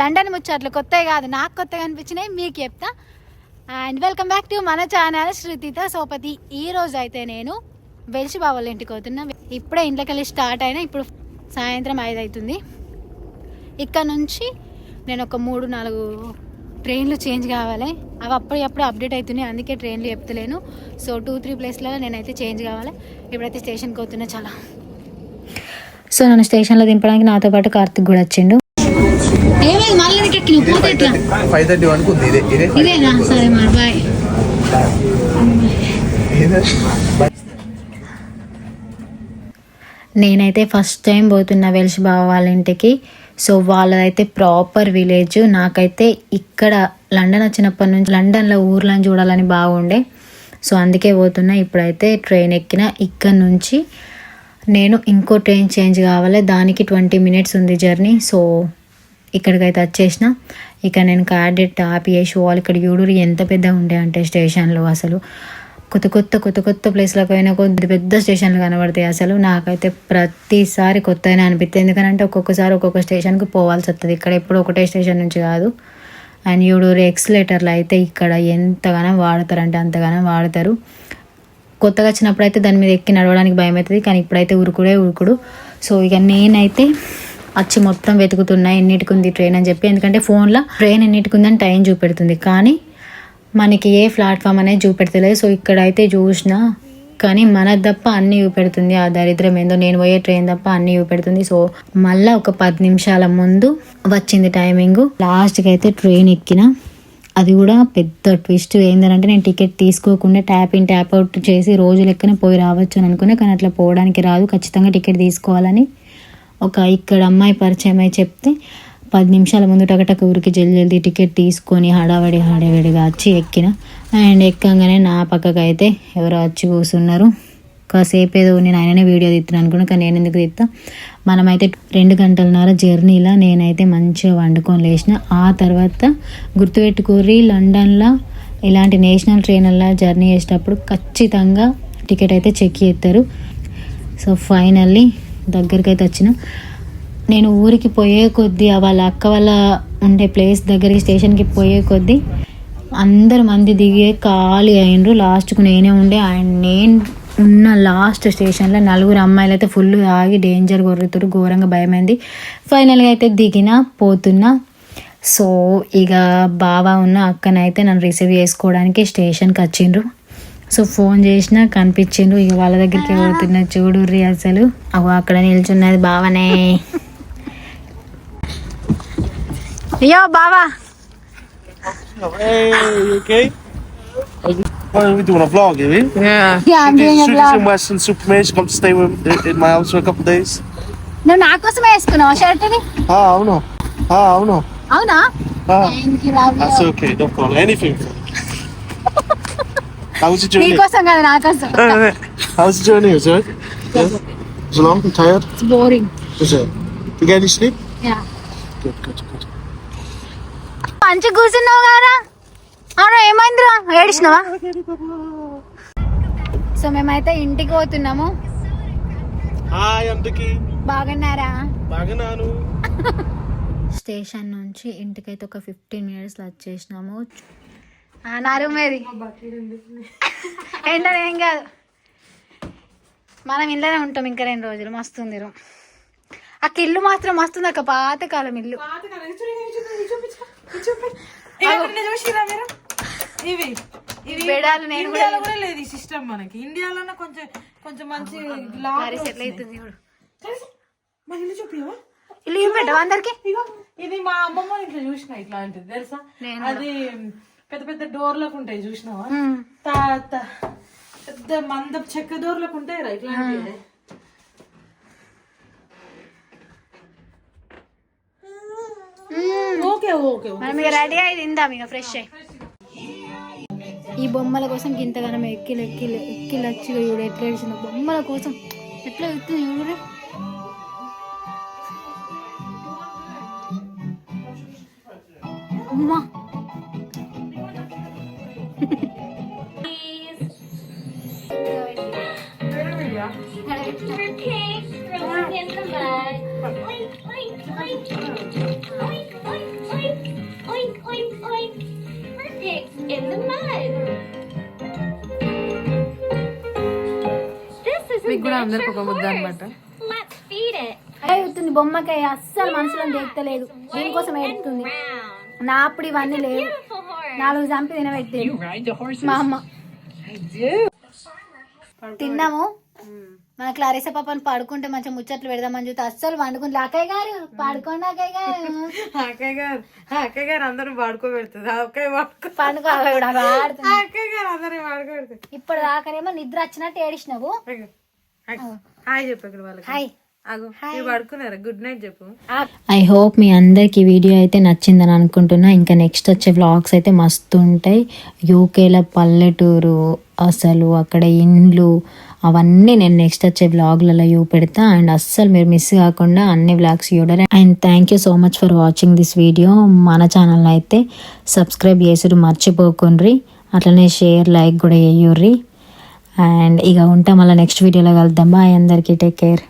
London ముచ్చట్లు కొత్తవి కాదు నాకు కొత్తగా అనిపించినాయి మీకు చెప్తా. అండ్ వెల్కమ్ బ్యాక్ టు మన ఛానల్ శృతిత సోపతి. ఈ రోజు అయితే నేను వెలిసి బావాల ఇంటికి పోతున్నా. ఇప్పుడే ఇంట్లోకి వెళ్ళి స్టార్ట్ అయినా ఇప్పుడు సాయంత్రం ఐదు అవుతుంది. ఇక్కడ నుంచి నేను ఒక మూడు నాలుగు ట్రైన్లు చేంజ్ కావాలి. అవి అప్పుడప్పుడు అప్డేట్ అవుతున్నాయి అందుకే ట్రైన్లు చెప్తలేను. సో టూ త్రీ ప్లేస్లలో నేనైతే చేంజ్ కావాలి. ఇప్పుడైతే స్టేషన్కి పోతున్నా చాలా. సో నన్ను స్టేషన్లో దింపడానికి నాతో పాటు కార్తిక్ కూడా వచ్చిండు. ఏమైంది? మళ్ళీ ఎక్కి పోతే ఎట్లా? ఫైవ్ థర్టీ వరకు ఉంది. ఇదే ఇదే ఇదేనా? సరే మరి బాయ్. ఇదే. నేనైతే ఫస్ట్ టైం పోతున్నా వెలిసి బావ వాళ్ళ ఇంటికి. సో వాళ్ళదైతే ప్రాపర్ విలేజ్. నాకైతే ఇక్కడ లండన్ వచ్చినప్పటి నుంచి లండన్లో ఊర్లను చూడాలని బాగుండే సో అందుకే పోతున్నా. ఇప్పుడైతే ట్రైన్ ఎక్కిన. ఇక్కడ నుంచి నేను ఇంకో ట్రైన్ చేంజ్ కావాలి. దానికి ట్వంటీ మినిట్స్ ఉంది జర్నీ. సో ఇక్కడికైతే వచ్చేసిన. ఇక నేను క్యాడెట్ ఆపియేసి వాళ్ళు ఇక్కడ యూడూరు ఎంత పెద్ద ఉండే అంటే స్టేషన్లో అసలు. కొత్త కొత్త కొత్త కొత్త ప్లేస్లకు అయినా కొద్ది పెద్ద స్టేషన్లు కనబడతాయి అసలు. నాకైతే ప్రతిసారి కొత్తగానే అనిపిస్తుంది ఎందుకంటే ఒక్కొక్కసారి ఒక్కొక్క స్టేషన్కి పోవాల్సి వస్తుంది ఇక్కడ ఎప్పుడు ఒకటే స్టేషన్ నుంచి కాదు. అండ్ యూడూరు ఎక్స్లేటర్లు అయితే ఇక్కడ ఎంతగానో వాడతారంటే అంతగానో వాడతారు. కొత్తగా వచ్చినప్పుడు అయితే దాని మీద ఎక్కి నడవడానికి భయం అవుతుంది కానీ ఇప్పుడైతే ఉరుకుడే ఉరుకుడు. సో ఇక నేనైతే వచ్చి మొత్తం వెతుకుతున్నాయి ఎన్నిటికుంది ట్రైన్ అని చెప్పి. ఎందుకంటే ఫోన్లో ట్రైన్ ఎన్నిటికి ఉందని టైం చూపెడుతుంది. కానీ మనకి ఏ ప్లాట్ఫామ్ అనేది చూపెడతలేదు. సో ఇక్కడైతే చూసిన కానీ మన తప్ప అన్ని చూపెడుతుంది. ఆ దరిద్రం ఏందో నేను పోయే ట్రైన్ తప్ప అన్ని చూపెడుతుంది. సో మళ్ళీ ఒక పది నిమిషాల ముందు వచ్చింది టైమింగ్ లాస్ట్కి అయితే ట్రైన్ ఎక్కిన. అది కూడా పెద్ద ట్విస్ట్ ఏంటంటే నేను టికెట్ తీసుకోకుండా ట్యాప్ ఇన్ ట్యాప్ అవుట్ చేసి రోజు లెక్కనే పోయి రావచ్చు అని అనుకున్నా. కానీ అట్లా పోవడానికి రాదు. ఖచ్చితంగా టికెట్ తీసుకోవాలని ఒక ఇక్కడ అమ్మాయి పరిచయం అయి చెప్తే పది నిమిషాల ముందు టకటక ఊరికి జల్ది జల్దీ టికెట్ తీసుకొని హడావడి హడావిడిగా వచ్చి ఎక్కిన. అండ్ ఎక్కంగానే నా పక్కకు అయితే ఎవరో వచ్చి కూర్చున్నారు కాసేపు ఏదో నేను ఆయననే వీడియో తీస్తున్నాను అనుకున్నా కానీ నేను ఎందుకు తీస్తా మనమైతే రెండు గంటలన్నర జర్నీలా నేనైతే మంచిగా వండుకొని లేచిన. ఆ తర్వాత గుర్తుపెట్టుకోరి లండన్లో ఇలాంటి నేషనల్ ట్రైన్లలో జర్నీ చేసేటప్పుడు ఖచ్చితంగా టికెట్ అయితే చెక్ చేస్తారు సో ఫైనల్లీ దగ్గరికి అయితే వచ్చిన. నేను ఊరికి పోయే కొద్దీ వాళ్ళ అక్క వాళ్ళ ఉండే ప్లేస్ దగ్గరికి స్టేషన్కి పోయే కొద్దీ అందరు మంది దిగే ఖాళీ అయినరు. లాస్ట్కు నేనే ఉండే. అండ్ నేను ఉన్న లాస్ట్ స్టేషన్లో నలుగురు అమ్మాయిలు అయితే ఫుల్ ఆగి డేంజర్ కొర్రుతురు ఘోరంగా భయమైంది. ఫైనల్గా అయితే దిగిన పోతున్నా. సో ఇక బావా ఉన్న అక్కనైతే నన్ను రిసీవ్ చేసుకోవడానికి స్టేషన్కి వచ్చిండ్రు. సో ఫోన్ చేసినా కనిపించిండు ఇక వాళ్ళ దగ్గరికి వెళ్తున్నా చూడు రీ అసలు. అవు అక్కడ నిల్చున్నది బావనే. అయ్యో బావా. అవునా. అవునా. అవునా? అవునా okay don't problem you. that's okay. No problem. Anything. How was your journey? నీకోసం కాదు నా కోసం Hey, hey, hey. How was your journey? Was it? Yeah. Was it long? You tired? Boring Was it? You get any sleep? Yeah Good, good, good. మంచి కూర్చున్నావు కదా అవునా ఏమైందిరా ఏడిచినావా so మేమైతే ఇంటికి పోతున్నాము I'm Dicky. బాగున్నారా Bagananu. స్టేషన్ నుంచి ఇంటికైతే ఒక ఫిఫ్టీన్ మినిట్స్లో వచ్చేసినాము నా రూమ్ ఏది? ఏంటో ఏం కాదు. మనం ఇంట్లోనే ఉంటాం ఇంకా రెండు రోజులు మస్తుంది రూమ్ అక్క ఇల్లు మాత్రం మస్తుంది అక్క పాతకాలం ఇల్లు. ఇవి. ఇవి బెడాలు నేను కూడా కూడా లేదు ఈ సిస్టమ్ మనకి. ఇండియాలోనే కొంచెం కొంచెం మంచి అవుతుంది మన ఇల్లు చూపివా ఇల్లు చూపెట్టవా అందరికి. ఇది మా అమ్మమ్మ ఇంట్లో చూసిన ఇట్లాంటిది తెలుసా? నేను అది పెద్ద పెద్ద డోర్లకు ఉంటాయి చూసినావా? మ్మ్. తా- తా- పెద్ద మంద చెక్క డోర్లకు ఉంటాయి రా ఇట్లాంటివి. ఓకే ఓకే మనం ఇక రెడీ అయి తిందాం ఇక ఫ్రెష్ అయ్యి ఈ బొమ్మల కోసం ఇంతగానం ఎక్కిలు ఎక్కిలు ఎక్కిలు వచ్చి చూడు ఎట్లా ఏడిచిందో బొమ్మల కోసం ఎట్లా ఎత్తుంది చూడు. అమ్మా. బొమ్మకాయ అస్సలు మనసులో దేక్తలేదు దీనికోసం ఏడుతుంది. నా అప్పుడు ఇవన్నీ లేవు. నాలుగు చంపి తినబెట్టేది. మా అమ్మ. తిన్నాము. మన క్లారిసా పాపని పడుకుంటే మంచిగా ముచ్చట్లు పెడదామని చూస్తే అస్సలు వండుకుంటే అక్కయ్య గారు పడుకోండి అక్కయ్య గారు. అక్కయ్య గారు అక్కయ్య గారు అందరూ వాడుకోబెడుతుంది అక్కయ్య ఆవిడ ఆడుతుంది అక్కయ్య గారు అందరూ వాడుకోబెడుతుంది ఇప్పుడు దాకానేమో నిద్ర వచ్చినట్టు ఏడిసినావు హాయ్ చెప్పు ఇక్కడ వాళ్ళకి. హాయ్. పడుకున్నారా? గుడ్ నైట్ చెప్పు. ఐ హోప్ మీ అందరికి వీడియో అయితే నచ్చిందని అనుకుంటున్నా. ఇంకా నెక్స్ట్ వచ్చే వ్లాగ్స్ అయితే మస్తు ఉంటాయి. యూకేలో పల్లెటూరు అసలు అక్కడ ఇండ్లు అవన్నీ నేను నెక్స్ట్ వచ్చే వ్లాగ్లలో యూ పెడతా. అండ్ అస్సలు మీరు మిస్ కాకుండా అన్ని వ్లాగ్స్ చూడాలి and thank you so much for watching this video మన ఛానల్ అయితే సబ్స్క్రైబ్ చేసుడు మర్చిపోకుండ్రి. అట్లనే షేర్ లైక్ కూడా వేయుర్రి అండ్ ఇక ఉంటాం మళ్ళీ నెక్స్ట్ వీడియోలో కలుద్దాం. బాయ్ అందరికీ టేక్ కేర్